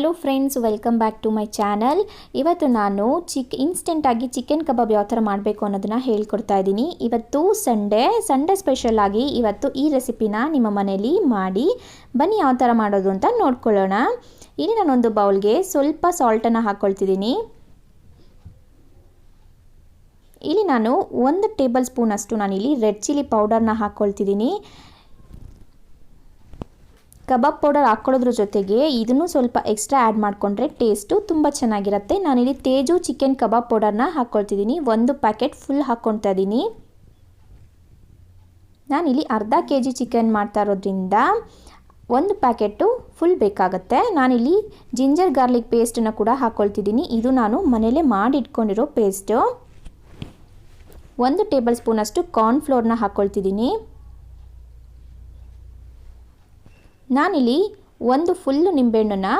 Hello friends welcome back to my channel ಇವತ್ತು ನಾನು ಚಿಕ್ ಇನ್ಸ್ಟೆಂಟಾಗಿ chicken ಕಬಾಬ್ ಯಾವ ಥರ ಮಾಡಬೇಕು ಅನ್ನೋದನ್ನ ಹೇಳ್ಕೊಡ್ತಾ ಇದ್ದೀನಿ. ಇವತ್ತು ಸಂಡೇ ಸಂಡೇ ಸ್ಪೆಷಲ್ ಆಗಿ ಇವತ್ತು ಈ ರೆಸಿಪಿನ ನಿಮ್ಮ ಮನೇಲಿ ಮಾಡಿ, ಬನ್ನಿ ಯಾವ ಥರ ಮಾಡೋದು ಅಂತ ನೋಡ್ಕೊಳ್ಳೋಣ. ಇಲ್ಲಿ ನಾನೊಂದು ಬೌಲ್ಗೆ ಸ್ವಲ್ಪ ಸಾಲ್ಟನ್ನು ಹಾಕ್ಕೊಳ್ತಿದ್ದೀನಿ ಇಲ್ಲಿ ನಾನು ಒಂದು ಟೇಬಲ್ ಸ್ಪೂನ್ ಅಷ್ಟು ನಾನಿಲ್ಲಿ ರೆಡ್ ಚಿಲ್ಲಿ ಪೌಡರ್ನ ಹಾಕ್ಕೊಳ್ತಿದ್ದೀನಿ ಕಬಾಬ್ ಪೌಡರ್ ಹಾಕ್ಕೊಳ್ಳೋದ್ರ ಜೊತೆಗೆ ಇದನ್ನು ಸ್ವಲ್ಪ ಎಕ್ಸ್ಟ್ರಾ ಆ್ಯಡ್ ಮಾಡಿಕೊಂಡ್ರೆ ಟೇಸ್ಟು ತುಂಬ ಚೆನ್ನಾಗಿರುತ್ತೆ. ನಾನಿಲ್ಲಿ ತೇಜು ಚಿಕನ್ ಕಬಾಬ್ ಪೌಡರ್ನ ಹಾಕ್ಕೊಳ್ತಿದ್ದೀನಿ. ಒಂದು ಪ್ಯಾಕೆಟ್ ಫುಲ್ ಹಾಕ್ಕೊಳ್ತಾ ಇದ್ದೀನಿ. ನಾನಿಲ್ಲಿ ಅರ್ಧ ಕೆ ಜಿ ಚಿಕನ್ ಮಾಡ್ತಾ ಇರೋದ್ರಿಂದ ಒಂದು ಪ್ಯಾಕೆಟು ಫುಲ್ ಬೇಕಾಗುತ್ತೆ. ನಾನಿಲ್ಲಿ ಜಿಂಜರ್ ಗಾರ್ಲಿಕ್ ಪೇಸ್ಟನ್ನು ಕೂಡ ಹಾಕ್ಕೊಳ್ತಿದ್ದೀನಿ. ಇದು ನಾನು ಮನೇಲೇ ಮಾಡಿಟ್ಕೊಂಡಿರೋ ಪೇಸ್ಟು ಒಂದು ಟೇಬಲ್ ಸ್ಪೂನಷ್ಟು ಕಾರ್ನ್ಫ್ಲೋರ್ನ ಹಾಕ್ಕೊಳ್ತಿದ್ದೀನಿ. ನಾನಿಲ್ಲಿ ಒಂದು ಫುಲ್ಲು ನಿಂಬೆಹಣ್ಣನ್ನು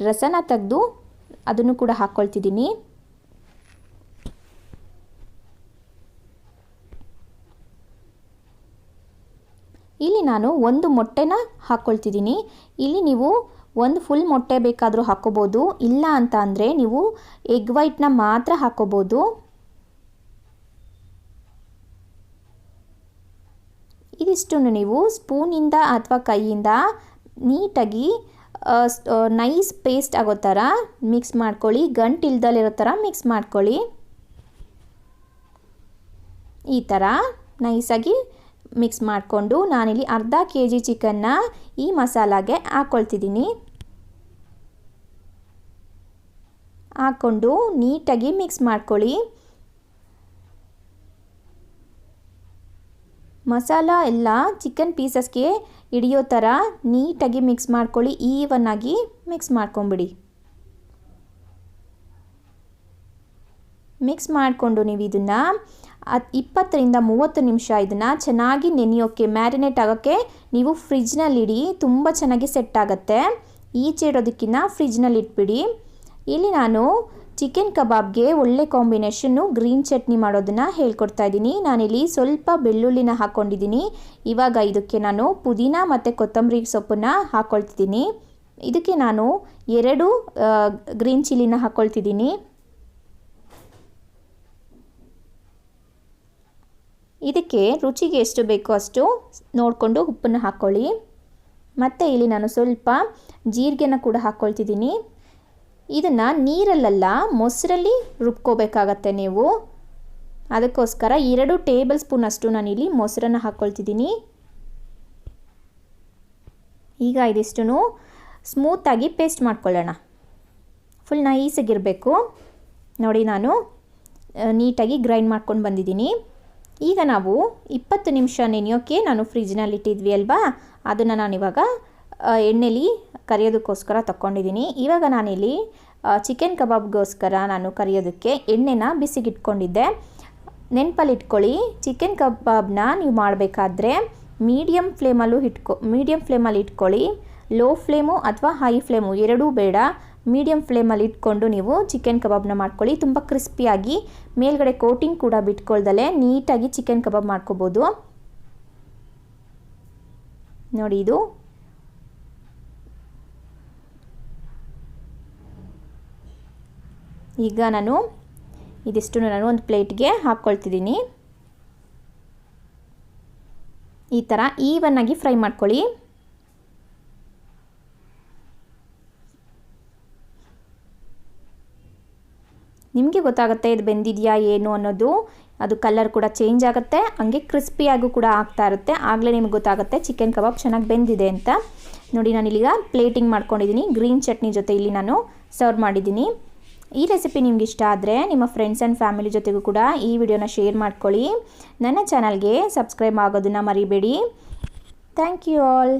ರಸನ ತೆಗೆದು ಅದನ್ನು ಕೂಡ ಹಾಕ್ಕೊಳ್ತಿದ್ದೀನಿ ಇಲ್ಲಿ ನಾನು ಒಂದು ಮೊಟ್ಟೆನ ಹಾಕ್ಕೊಳ್ತಿದ್ದೀನಿ ಇಲ್ಲಿ ನೀವು ಒಂದು ಫುಲ್ ಮೊಟ್ಟೆ ಬೇಕಾದರೂ ಹಾಕ್ಕೋಬೋದು ಇಲ್ಲ ಅಂತ ಅಂದರೆ ನೀವು ಎಗ್ ವೈಟ್ನ ಮಾತ್ರ ಹಾಕ್ಕೋಬೋದು ಇದಿಷ್ಟನ್ನು ನೀವು ಸ್ಪೂನಿಂದ ಅಥವಾ ಕೈಯಿಂದ ನೀಟಾಗಿ ನೈಸ್ ಪೇಸ್ಟ್ ಆಗೋ ಥರ ಮಿಕ್ಸ್ ಮಾಡ್ಕೊಳ್ಳಿ. ಗಂಟಿಲ್ದಲ್ಲಿರೋ ಥರ ಮಿಕ್ಸ್ ಮಾಡ್ಕೊಳ್ಳಿ. ಈ ಥರ ನೈಸಾಗಿ ಮಿಕ್ಸ್ ಮಾಡಿಕೊಂಡು ನಾನಿಲ್ಲಿ ಅರ್ಧ ಕೆ ಜಿ ಚಿಕನ್ನ ಈ ಮಸಾಲಾಗೆ ಹಾಕ್ಕೊಳ್ತಿದ್ದೀನಿ ಹಾಕ್ಕೊಂಡು ನೀಟಾಗಿ ಮಿಕ್ಸ್ ಮಾಡ್ಕೊಳ್ಳಿ. ಮಸಾಲ ಎಲ್ಲ ಚಿಕನ್ ಪೀಸಸ್ಗೆ ಹಿಡಿಯೋ ಥರ ನೀಟಾಗಿ ಮಿಕ್ಸ್ ಮಾಡ್ಕೊಳ್ಳಿ ಈವನ್ನಾಗಿ ಮಿಕ್ಸ್ ಮಾಡ್ಕೊಂಬಿಡಿ. ಮಿಕ್ಸ್ ಮಾಡಿಕೊಂಡು ನೀವು ಇದನ್ನು ಇಪ್ಪತ್ತರಿಂದ ಮೂವತ್ತು ನಿಮಿಷ ಇದನ್ನು ಚೆನ್ನಾಗಿ ನೆನೆಯೋಕ್ಕೆ ಮ್ಯಾರಿನೇಟ್ ಆಗೋಕ್ಕೆ ನೀವು ಫ್ರಿಜ್ನಲ್ಲಿಡಿ ತುಂಬ ಚೆನ್ನಾಗಿ ಸೆಟ್ ಆಗುತ್ತೆ. ಈಚೆ ಇಡೋದಕ್ಕಿಂತ ಫ್ರಿಜ್ನಲ್ಲಿ ಇಟ್ಬಿಡಿ ಇಲ್ಲಿ ನಾನು ಚಿಕನ್ ಕಬಾಬ್ಗೆ ಒಳ್ಳೆ ಕಾಂಬಿನೇಷನ್ನು ಗ್ರೀನ್ ಚಟ್ನಿ ಮಾಡೋದನ್ನು ಹೇಳ್ಕೊಡ್ತಾ ಇದ್ದೀನಿ. ನಾನಿಲ್ಲಿ ಸ್ವಲ್ಪ ಬೆಳ್ಳುಳ್ಳಿನ ಹಾಕ್ಕೊಂಡಿದ್ದೀನಿ. ಇವಾಗ ಇದಕ್ಕೆ ನಾನು ಪುದೀನ ಮತ್ತು ಕೊತ್ತಂಬರಿ ಸೊಪ್ಪನ್ನು ಹಾಕ್ಕೊಳ್ತಿದ್ದೀನಿ ಇದಕ್ಕೆ ನಾನು ಎರಡು ಗ್ರೀನ್ ಚಿಲ್ಲಿನ ಹಾಕ್ಕೊಳ್ತಿದ್ದೀನಿ ಇದಕ್ಕೆ ರುಚಿಗೆ ಎಷ್ಟು ಬೇಕೋ ಅಷ್ಟು ನೋಡಿಕೊಂಡು ಉಪ್ಪನ್ನು ಹಾಕ್ಕೊಳ್ಳಿ ಮತ್ತು ಇಲ್ಲಿ ನಾನು ಸ್ವಲ್ಪ ಜೀರಿಗೆನ ಕೂಡ ಹಾಕ್ಕೊಳ್ತಿದ್ದೀನಿ ಇದನ್ನು ನೀರಲ್ಲೆಲ್ಲ, ಮೊಸರಲ್ಲಿ ರುಬ್ಕೋಬೇಕಾಗತ್ತೆ ನೀವು. ಅದಕ್ಕೋಸ್ಕರ ಎರಡು ಟೇಬಲ್ ಸ್ಪೂನ್ ಅಷ್ಟು ನಾನಿಲ್ಲಿ ಮೊಸರನ್ನು ಹಾಕ್ಕೊಳ್ತಿದ್ದೀನಿ ಈಗ ಇದಿಷ್ಟು ಸ್ಮೂತಾಗಿ ಪೇಸ್ಟ್ ಮಾಡ್ಕೊಳ್ಳೋಣ. ಫುಲ್ ನೈಸಾಗಿರಬೇಕು. ನೋಡಿ ನಾನು ನೀಟಾಗಿ ಗ್ರೈಂಡ್ ಮಾಡ್ಕೊಂಡು ಬಂದಿದ್ದೀನಿ. ಈಗ ನಾವು ಇಪ್ಪತ್ತು ನಿಮಿಷ ನೆನೆಯೋಕ್ಕೆ ನಾನು ಫ್ರಿಜ್ನಲ್ಲಿ ಇಟ್ಟಿದ್ವಿ ಅಲ್ವಾ? ಅದನ್ನು ನಾನಿವಾಗ ಎಣ್ಣೆಲಿ ಕರಿಯೋದಕ್ಕೋಸ್ಕರ ತಗೊಂಡಿದ್ದೀನಿ ಇವಾಗ ನಾನಿಲ್ಲಿ ಚಿಕನ್ ಕಬಾಬ್ಗೋಸ್ಕರ ನಾನು ಕರಿಯೋದಕ್ಕೆ ಎಣ್ಣೆನ ಬಿಸಿಗಿಟ್ಕೊಂಡಿದ್ದೆ. ನೆನಪಲ್ಲಿ ಇಟ್ಕೊಳ್ಳಿ ಚಿಕನ್ ಕಬಾಬ್ನ ನೀವು ಮಾಡಬೇಕಾದ್ರೆ ಮೀಡಿಯಮ್ ಫ್ಲೇಮಲ್ಲೂ ಇಟ್ಕೊ ಮೀಡಿಯಮ್ ಫ್ಲೇಮಲ್ಲಿ ಇಟ್ಕೊಳ್ಳಿ. ಲೋ ಫ್ಲೇಮು ಅಥವಾ ಹೈ ಫ್ಲೇಮು ಎರಡೂ ಬೇಡ. ಮೀಡಿಯಮ್ ಫ್ಲೇಮಲ್ಲಿ ಇಟ್ಕೊಂಡು ನೀವು ಚಿಕನ್ ಕಬಾಬ್ನ ಮಾಡ್ಕೊಳ್ಳಿ. ತುಂಬ ಕ್ರಿಸ್ಪಿಯಾಗಿ ಮೇಲ್ಗಡೆ ಕೋಟಿಂಗ್ ಕೂಡ ಬಿಟ್ಕೊಳ್ದಲೆ ನೀಟಾಗಿ ಚಿಕನ್ ಕಬಾಬ್ ಮಾಡ್ಕೋಬೋದು. ನೋಡಿ ಇದು. ಈಗ ನಾನು ಇದಿಷ್ಟು ನಾನು ಒಂದು ಪ್ಲೇಟ್ಗೆ ಹಾಕ್ಕೊಳ್ತಿದ್ದೀನಿ. ಈ ಥರ ಈವನ್ನಾಗಿ ಫ್ರೈ ಮಾಡ್ಕೊಳ್ಳಿ. ನಿಮಗೆ ಗೊತ್ತಾಗುತ್ತೆ ಇದು ಬೆಂದಿದೆಯಾ ಏನು ಅನ್ನೋದು. ಅದು ಕಲರ್ ಕೂಡ ಚೇಂಜ್ ಆಗುತ್ತೆ, ಹಂಗೆ ಕ್ರಿಸ್ಪಿಯಾಗೂ ಕೂಡ ಆಗ್ತಾ ಇರುತ್ತೆ. ಆಗಲೇ ನಿಮ್ಗೆ ಗೊತ್ತಾಗುತ್ತೆ ಚಿಕನ್ ಕಬಾಬ್ ಚೆನ್ನಾಗಿ ಬೆಂದಿದೆ ಅಂತ. ನೋಡಿ ನಾನು ಇಲ್ಲಿಗ ಪ್ಲೇಟಿಂಗ್ ಮಾಡ್ಕೊಂಡಿದ್ದೀನಿ. ಗ್ರೀನ್ ಚಟ್ನಿ ಜೊತೆ ಇಲ್ಲಿ ನಾನು ಸರ್ವ್ ಮಾಡಿದ್ದೀನಿ. ಈ ರೆಸಿಪಿ ನಿಮ್ಗೆ ಇಷ್ಟ ಆದರೆ ನಿಮ್ಮ ಫ್ರೆಂಡ್ಸ್ ಆ್ಯಂಡ್ ಫ್ಯಾಮಿಲಿ ಜೊತೆಗೂ ಕೂಡ ಈ ವಿಡಿಯೋನ ಶೇರ್ ಮಾಡ್ಕೊಳ್ಳಿ. ನನ್ನ ಚಾನಲ್ಗೆ ಸಬ್ಸ್ಕ್ರೈಬ್ ಆಗೋದನ್ನು ಮರಿಬೇಡಿ. Thank you all